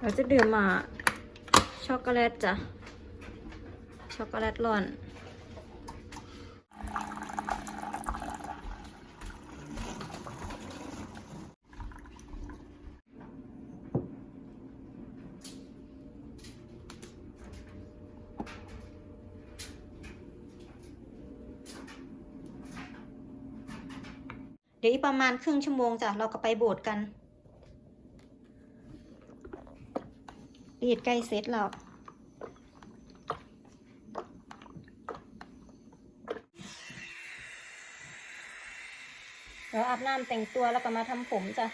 เราจะดื่มมาช็อกโกแลตจ้ะ ช็อกโกแลตร้อน เดี๋ยวอีกประมาณครึ่งชั่วโมงจ้ะ เราก็ไปโบสถ์กัน รีดใกล้เสร็จแล้วเดี๋ยวอาบน้ำแต่งตัวแล้วก็มาทำผมจ้ะ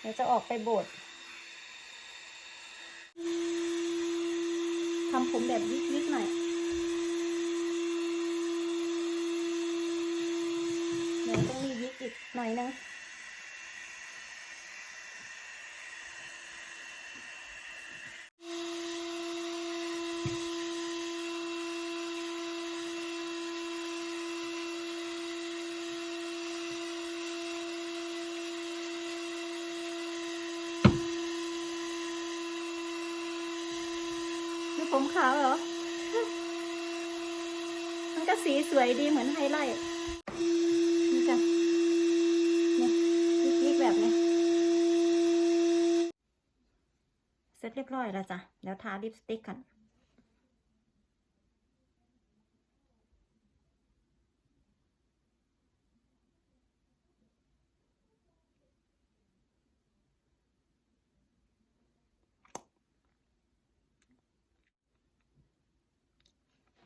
เดี๋ยวจะออกไปโบสถ์ทำผมแบบวิกๆหน่อย เดี๋ยวต้องมีวิกอีกหน่อยนึง ผมขาวเหรอ มันก็สีสวยดีเหมือนไฮไลท์ นี่จ้ะเนี่ยยิกแบบนี้ เสร็จเรียบร้อยแล้วจ้ะ แล้วทาลิปสติกกัน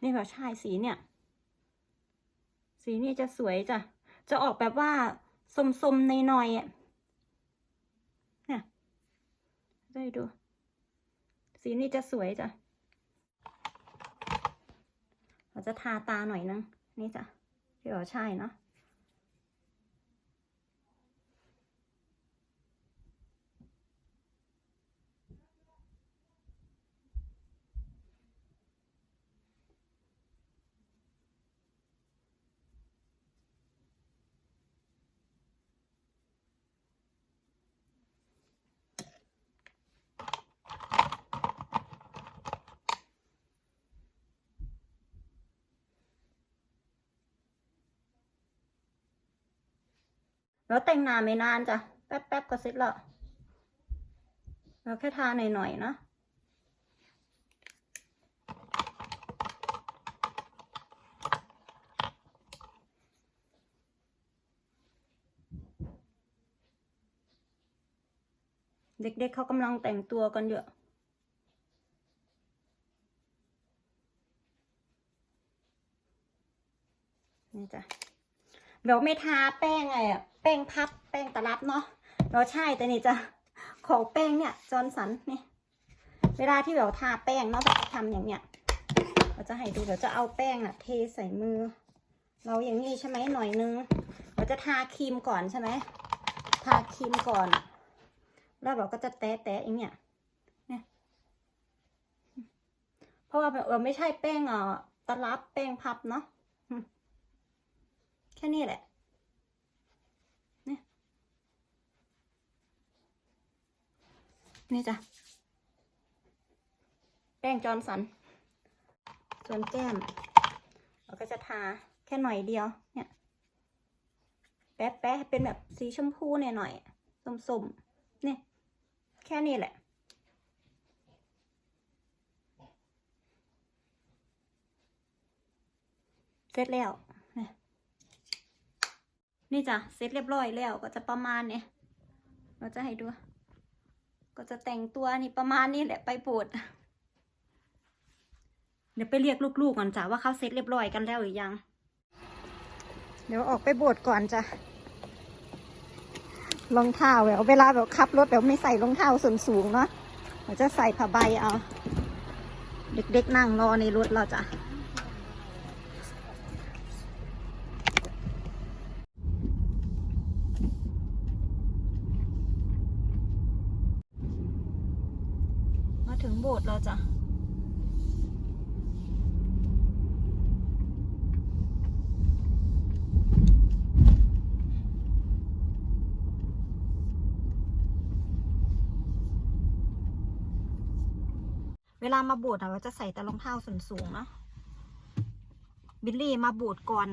นี่แบบชายสีเนี่ย สีนี่จะสวยจ้ะ จะออกแบบว่าสมๆในหน่อยอะเนี่ยได้ดู สีนี่จะสวยจ้ะเราจะทาตาหน่อยนึงนี่จ้ะที่เราใช่เนาะ แล้วแต่งหน้าไม่นานจ้ะ แป๊บๆก็เสร็จแล้วเราแค่ทาหน่อยๆเนาะเด็กๆเขากำลังแต่งตัวกันเยอะนี่จ้ะ เดี๋ยวไม่ทาแป้งไงอะแป้งพับแป้งตลับเนาะเราใช่แต่นี่จะของแป้งเนี่ยจอร์นสันนี่เวลาที่เราทาแป้งเนาะเราจะทำอย่างเนี้ยเราจะให้ดูเดี๋ยวจะเอาแป้งน่ะเทใส่มือ เราอย่างนี้ใช่ไหมหน่อยนึง เราจะทาครีมก่อนใช่ไหมทาครีมก่อน แล้วเราก็จะแตะแตะอย่างเนี้ยเนี่ยเพราะว่าเราไม่ใช่แป้งอ่อตลับแป้งพับเนาะ แค่นี้แหละนี่นี่จ้ะ แป้งจอนสัน ส่วนแก้ม เราก็จะทาแค่หน่อยเดียว เนี่ย แป๊ะแป๊ะเป็นแบบสีชมพูหน่อยหน่อยๆส้มๆนี่ย แค่นี้แหละเสร็จแล้ว นี่จ้ะเสร็จเรียบร้อยแล้วก็จะประมาณเนี้ยเราจะให้ดู ก็จะแต่งตัวนี่ประมาณนี้แหละไปโบสถ์เดี๋ยวไปเรียกลูกๆก่อนจ้ะว่าเขาเสร็จเรียบร้อยกันแล้วหรือยัง เดี๋ยวออกไปโบสถ์ก่อนจ้ะรองเท้าแบบเวลาแบบขับรถแบบไม่ใส่รองเท้าส่วนสูงเนาะเราจะใส่ผ้าใบเอา เด็กๆนั่งรอในรถเราจ้ะ แล้วจ้ะเวลามาบูดอะเราจะใส่แต่รองเท้าส้นสูงเนาะบิลลี่มาบูดก่อน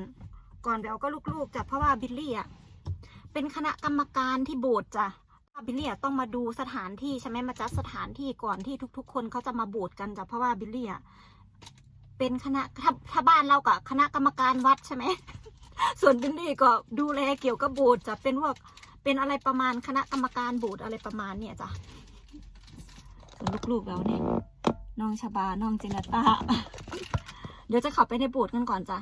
ก่อนเดียวก็ลูกๆจ้ะเพราะว่าบิลลี่อะเป็นคณะกรรมการที่บูดจ้ะ บิลลี่อะต้องมาดูสถานที่ใช่ไหมมาจัดสถานที่ก่อนที่ทุก ๆ คนเขาจะมาโบสถ์กันจ้ะเพราะว่าบิลลี่อะเป็นคณะถ้าถ้าบ้านเรากับคณะกรรมการวัดใช่ไหมส่วนบิลลี่ก็ดูแลเกี่ยวกับโบสถ์จะเป็นพวกเป็นอะไรประมาณคณะกรรมการโบสถ์อะไรประมาณเนี่ยจ้ะลูกๆแล้วเนี่ยน้องชบา น้องเจนตาเดี๋ยวจะข้าไปในโบสถ์กันก่อนจ้ะ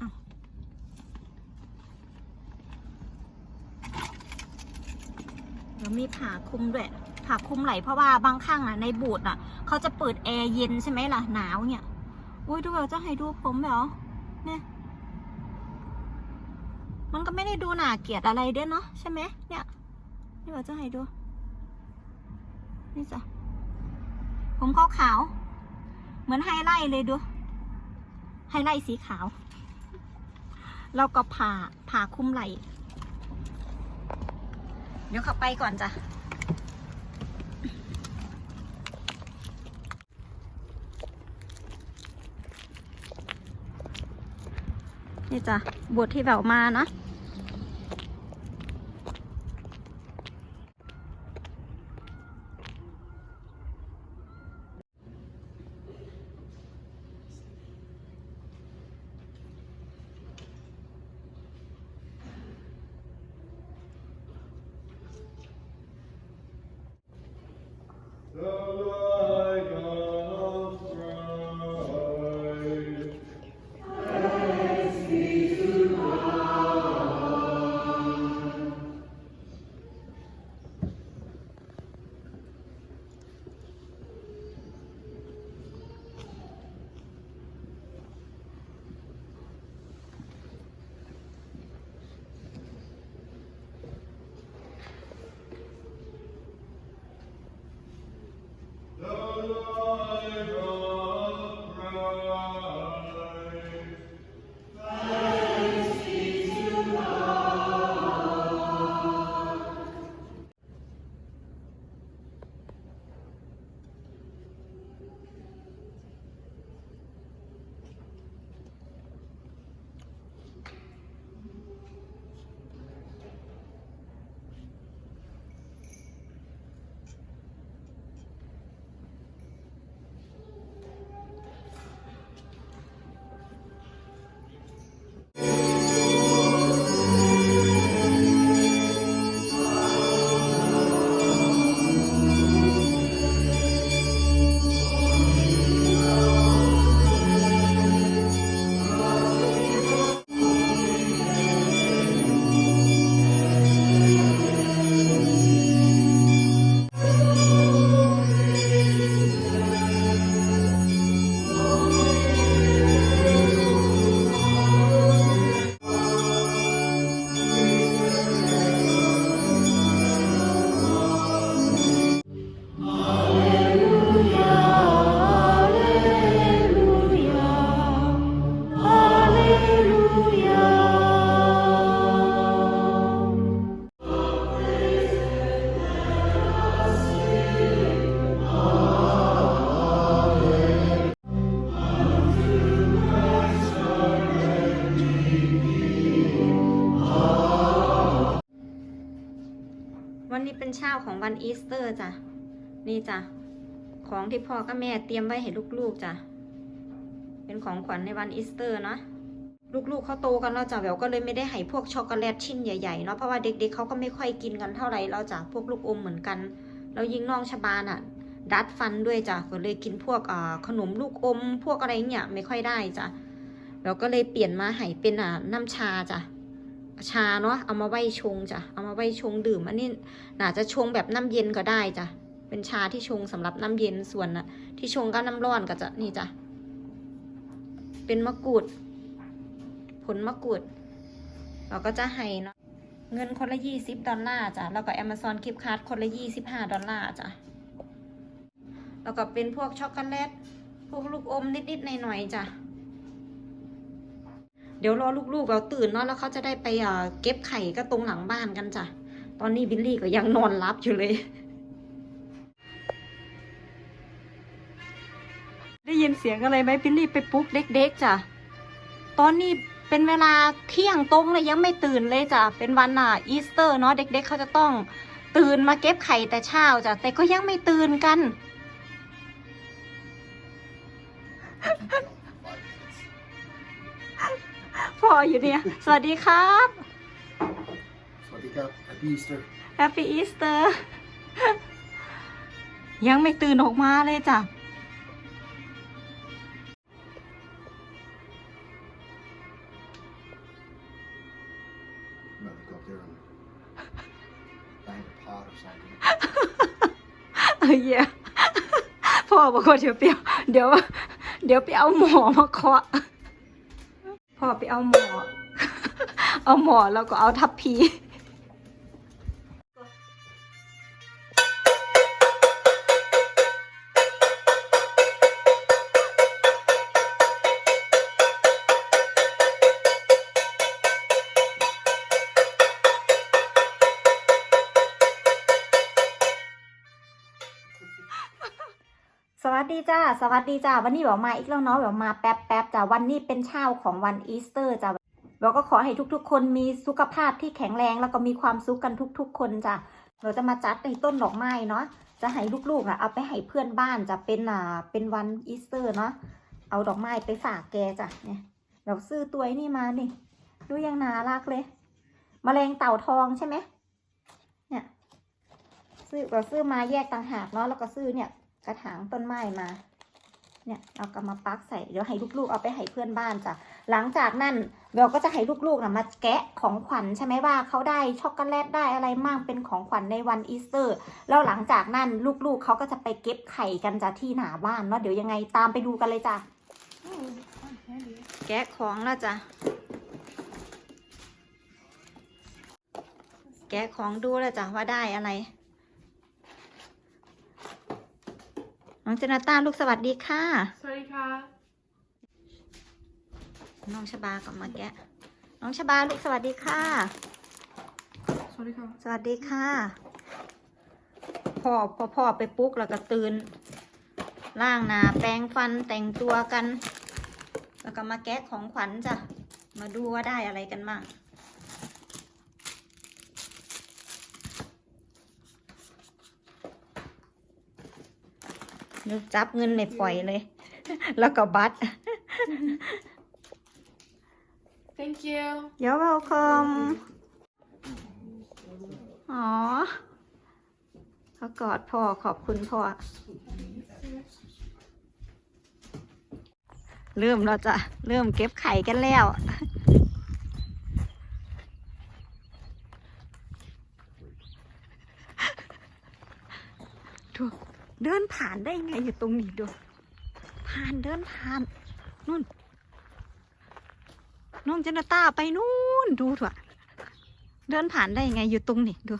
อ้าวเดี๋ยว มีผ้าคลุมด้วยผ้าคลุมไหลเพราะว่าบางครั้งอะในบสถ์อะเขาจะเปิดแอร์เย็นใช่ไหมล่ะหนาวเนี่ยอุ้ยดูแบบจะให้ดูผมเหรอเนี่ยมันก็ไม่ได้ดูหนาเกลียดอะไรเด้เนาะใช่ไหมเนี่ยนี่แบบจะให้ดู นี่จ้ะผมขาวขาวเหมือนไฮไลท์เลยดูไฮไลท์สีขาวแล้วก็ผ่าผ่าคุมไหล่ เดี๋ยวขับไปก่อนจ้ะ นี่จ้ะบทที่แบบมานะ The light เช้าของวันอีสเตอร์จ้ะ นี่จ้ะ ของที่พ่อกับแม่เตรียมไว้ให้ลูกๆจ้ะ เป็นของขวัญในวันอีสเตอร์นะลูกๆเขาโตกันแล้วจ้ะแววก็เลยไม่ได้ให้พวกช็อกโกแลตชิ้นใหญ่ๆเนาะเพราะว่าเด็กๆเขาก็ไม่ค่อยกินกันเท่าไหร่แล้วจ้ะพวกลูกอมเหมือนกัน แล้วยิงน้องชบาน่ะ ดัดฟันด้วยจ้ะก็เลยกินพวกขนมลูกอม พวกอะไรเนี่ยไม่ค่อยได้จ้ะแล้วก็เลยเปลี่ยนมาให้เป็นน้ำชาจ้ะ ชาเนาะเอามาไว้ชงจ้ะเอามาไว้ชงดื่มอันนี้น่าจะชงแบบน้ำเย็นก็ได้จ้ะเป็นชาที่ชงสำหรับน้ำเย็นส่วนนะที่ชงก็น้ำร้อนก็จะนี่จ้ะเป็นมะกรูด ผลมะกรูด เราก็จะให้เนาะเงินคนละยี่สิบดอลลาร์จ้ะแล้วก็ Amazon กิฟต์การ์ดคนละยี่สิบห้าดอลลาร์จ้ะแล้วก็เป็นพวกช็อกโกแลตพวกลูกอมนิดๆหน่อยๆจ้ะ เดี๋ยวรอลูกๆเราตื่นเนาะแล้วเขาจะได้ไปเก็บไข่ก็ตรงหลังบ้านกันจ้ะ ตอนนี้บิลลี่ก็ยังนอนรับอยู่เลย ได้ยินเสียงอะไรไหมบิลลี่ไปปลุ๊กเด็กๆจ้ะ ตอนนี้เป็นเวลาเที่ยงตรงเลยยังไม่ตื่นเลยจ้ะ เป็นวันอะอีสเตอร์เนาะเด็กๆเขาจะต้องตื่นมาเก็บไข่แต่เช้าจ้ะ แต่ก็ยังไม่ตื่นกัน พ่ออยู่เนี่ย สวัสดีครับ สวัสดีครับ Happy Easter Happy Easter ยังไม่ตื่นออกมาเลยจ้ะ I'm about to go up there and bang a pot or something. เออเหี้ยพ่อบอกว่าเดี๋ยวเปียวเดี๋ยว เดี๋ยวไปเอาหมอมาเคาะ พ่อไปเอาหมอ เอาหมอแล้วก็เอาทับพี ดีจ้า สวัสดีจ้า วันนี้แบบมาอีกแล้วเนาะแบบมาแป๊บแป๊บจ้า วันนี้เป็นเช้าของวันอีสเตอร์จ้าเราก็ขอให้ทุกๆ คนมีสุขภาพที่แข็งแรงแล้วก็มีความสุขกันทุก ๆ คนจ้ะเราจะมาจัดในต้นดอกไม้เนาะ จะให้ลูกๆอะเอาไปให้เพื่อนบ้านจะเป็นอ่าเป็นวันอีสเตอร์เนาะ เอาดอกไม้ไปฝากแกจ้ะเนี่ยเราซื้อตัวนี้มานี่ดูยังน่ารักเลยแมลงเต่าทองใช่ไหมเนี่ย ซื้อเราซื้อมาแยกต่างหากเนาะแล้วก็ซื้อเนี่ย กระถางต้นไม้มา เนี่ยเราก็มาปักใส่เดี๋ยวให้ลูกๆ เอาไปให้เพื่อนบ้านจ้ะหลังจากนั้นเราก็จะให้ลูกๆนะมาแกะของขวัญใช่ไหมว่าเขาได้ช็อกโกแลตได้อะไรมากเป็นของขวัญในวันอีสเตอร์แล้วหลังจากนั้นลูกๆเขาก็จะไปเก็บไข่กันจ้ะที่หน้าบ้านเนาะเดี๋ยวยังไงตามไปดูกันเลยจ้ะแกะของแล้วจ้ะแกะของดูแล้วจ้ะว่าได้อะไร องเจนาต้าลูกสวัสดีค่ะ สวัสดีค่ะ น้องชบากับมาแกะ น้องชบาลูกสวัสดีค่ะ สวัสดีค่ะ สวัสดีค่ะพ่อพอพ่อไปปลุ๊กแล้วก็ตื่นล้างหน้าแปรงฟันแต่งตัวกัน แล้วก็มาแกะของขวัญจ้ะ มาดูว่าได้อะไรกันบ้าง จับเงินในปล่อยเลย แล้วก็บัตร thank you You're welcome อ๋อเขากอดพ่อขอบคุณพ่อ เริ่มเราจะเริ่มเก็บไข่กันแล้ว ดู เดินผ่านได้ไงอยู่ตรงนี้ดูผ่านเดินผ่านนู่นน้องเจนตาไปนู่นดูเถอะเดินผ่านได้ไงอยู่ตรงนี้ดู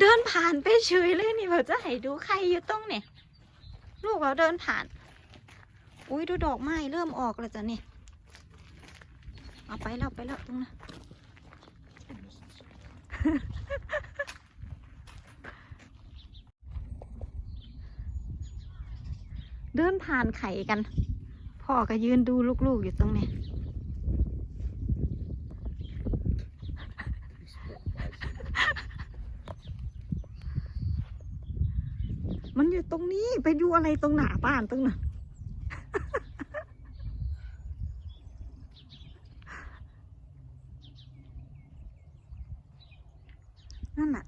เดินผ่านไปเฉยเลยนี่เราจะให้ดูใครอยู่ตรงนี่ลูกเราเดินผ่าน อุ้ยดูดอกไม้เริ่มออกแล้วจ้ะนี่เอาไปแล้วไปแล้วตรงนั้น เดินผ่านไข่กัน พ่อก็ยืนดูลูกๆอยู่ตรงนี้ มันอยู่ตรงนี้ไปดูอะไรตรงหน้าบ้านตรงนั้น นั่นน่ะ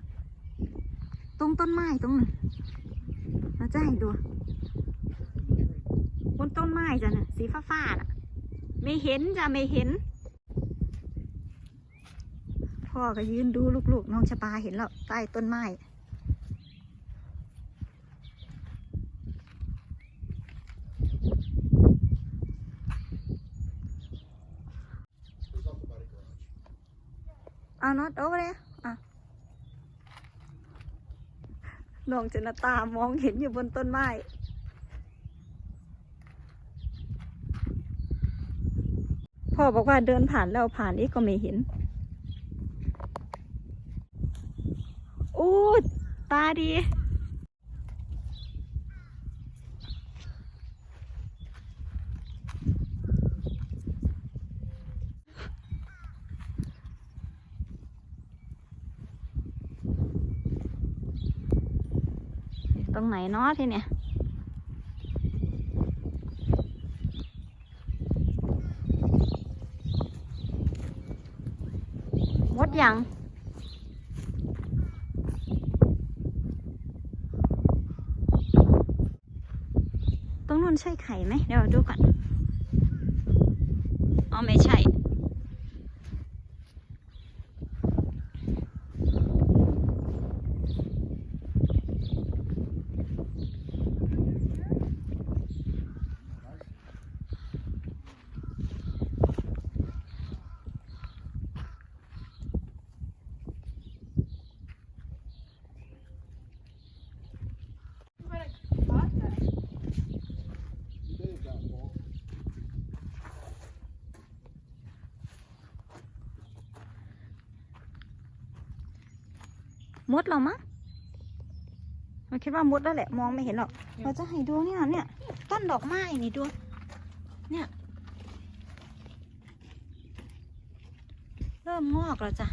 ตรงต้นไม้ตรงนั้นเราจะให้ดูบนต้นไม้จ้ะน่ะ สีฟ้าๆน่ะ ไม่เห็นจ้ะไม่เห็น พ่อก็ยืนดูลูกๆ น้องชะบาเห็นแล้วใต้ต้นไม้ เอาน็อตโอ้เลยอะ น้องจนตามองเห็นอยู่บนต้นไม้พ่อบอกว่าเดินผ่านแล้วผ่านอีกก็ไม่เห็นอู้ตาดี ไหนเนาะทีเนี่ยหมดยังตรงนู้นใช่ไข่ไหมเดี๋ยวดูก่อนอ๋อไม่ใช่ มดเรามั้งเราคิดว่ามดแล้วแหละ มองไม่เห็นหรอก เราจะให้ดูเนี่ยเนี่ย ต้นดอกไม้นี่ดู เนี่ย เริ่มงอกแล้วจ้ะ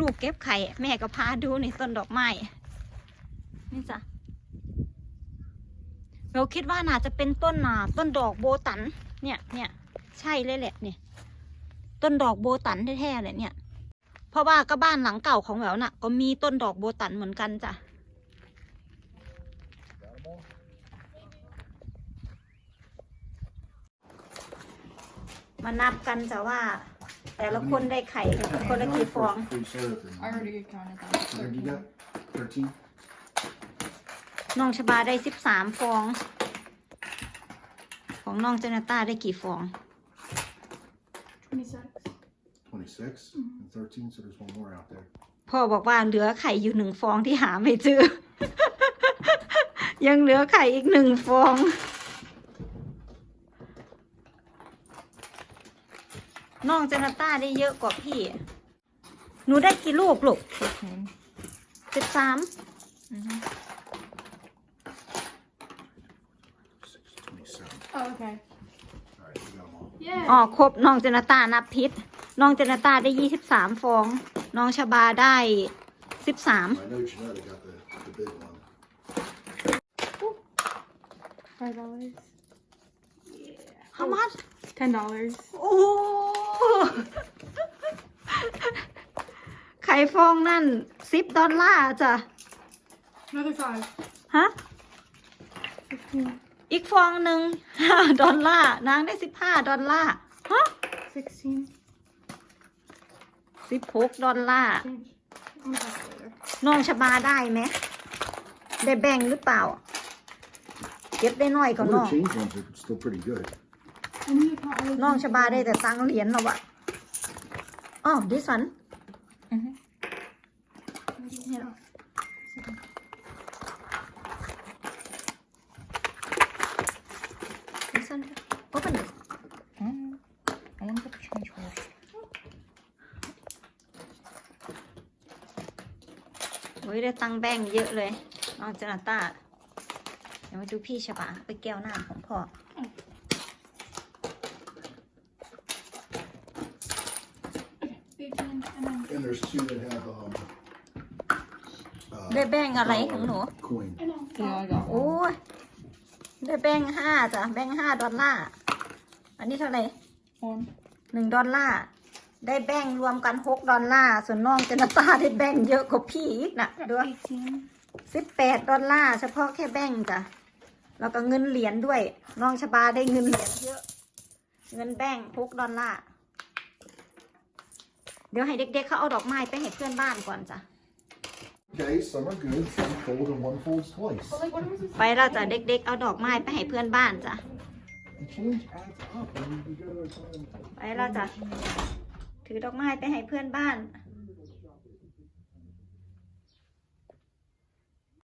ลูกๆเก็บไข่ แม่ก็พาดูนี่ต้นดอกไม้ นี่จ้ะเราคิดว่าน่าจะเป็นต้นนาต้นดอกโบตัน เนี่ยเนี่ยใช่เลยแหละเนี่ย ต้นดอกโบตันแท้ๆเลยเนี่ย เพราะว่าก็บ้านหลังเก่าของแหววน่ะ ก็มีต้นดอกโบตันเหมือนกันจ้ะมานับกันจ้ะว่า แต่ละคนได้ไข่คนละกี่ฟอง Free serve and- I already counted that. What have you got? Thirteen? น้องชบาได้สิบสามฟอง ของน้องเจเนต้าได้กี่ฟอง Twenty-six. Twenty-six and thirteen, so there's one more out there. พ่อบอกว่าเหลือไข่อยู่หนึ่งฟองที่หาไม่เจอ ยังเหลือไข่อีกหนึ่งฟอง น้องเจเนต้าได้เยอะกว่าพี่ หนูได้กี่ลูกลูก Fifteen. สิบสาม Mm-hmm. Six, twenty-seven. Oh, okay. All right, we got them all. Yeah. อ๋อครบน้องเจเนต้านับพิษ น้องเจเนต้าได้ยี่สิบสามฟอง น้องชบาได้สิบสาม I know Janetta got the, the big one. Five dollars. How much Ten dollars. โอ้ไข่ฟองนั่นสิบดอลลาร์จ้ะ Another five. ฮะ Fifteen. อีกฟองหนึ่งห้าดอลลาร์ นางได้สิบห้าดอลลาร์ ฮะ Sixteen. สิบหกดอลลาร์ Change. I'm back later. น้องชบาได้ไหม ได้แบ่งหรือเปล่า เก็บได้น้อยกว่า Some น้ of อง the change ones are still pretty good. I need to count all of น้อง these ชบาได้แต่ตังค์เหรียญแล้วอะอ๋อ this one Mhm. Yeah. this one open it Um, I want to get the change first. โอ้ ยได้ตังค์แบ่งเยอะเลยน้องเจนาต้าเดี๋ยวมาดูพี่ชบาไปแก้วหน้าของพ่อ Eighteen, and then And there's two that have, um, ได้ uh, แบ่งอะไรของหนู coin. yeah, I got โอ้ยได้แบ่งห้าจ้ะแบ่งห้าดอลลาร์ อันนี้เท่าไหร่ one. หนึ่งดอลลาร์ ได้แบ่งรวมกันหกดอลลาร์ ส่วนน้องเจนาต้าได้แบ่งเยอะกว่าพี่อีกนะดู Eighteen. สิบแปดดอลลาร์เฉพาะแค่แบ่งจ้ะ แล้วก็เงินเหรียญด้วย น้องชบาได้เงินเหรียญเยอะ เงินแบ่งหกดอลลาร์ เดี๋ยวให้เด็กๆเขาเอาดอกไม้ไปให้เพื่อนบ้านก่อนจ้ะ Okay, some are good, some fold and one folds twice. But like, what was this? ไปแล้วจ้ะเด็กๆเอาดอกไม้ไปให้เพื่อนบ้านจ้ะ The change adds up and you go to a time. ไปแล้วจ้ะ ถือดอกไม้ไปให้เพื่อนบ้าน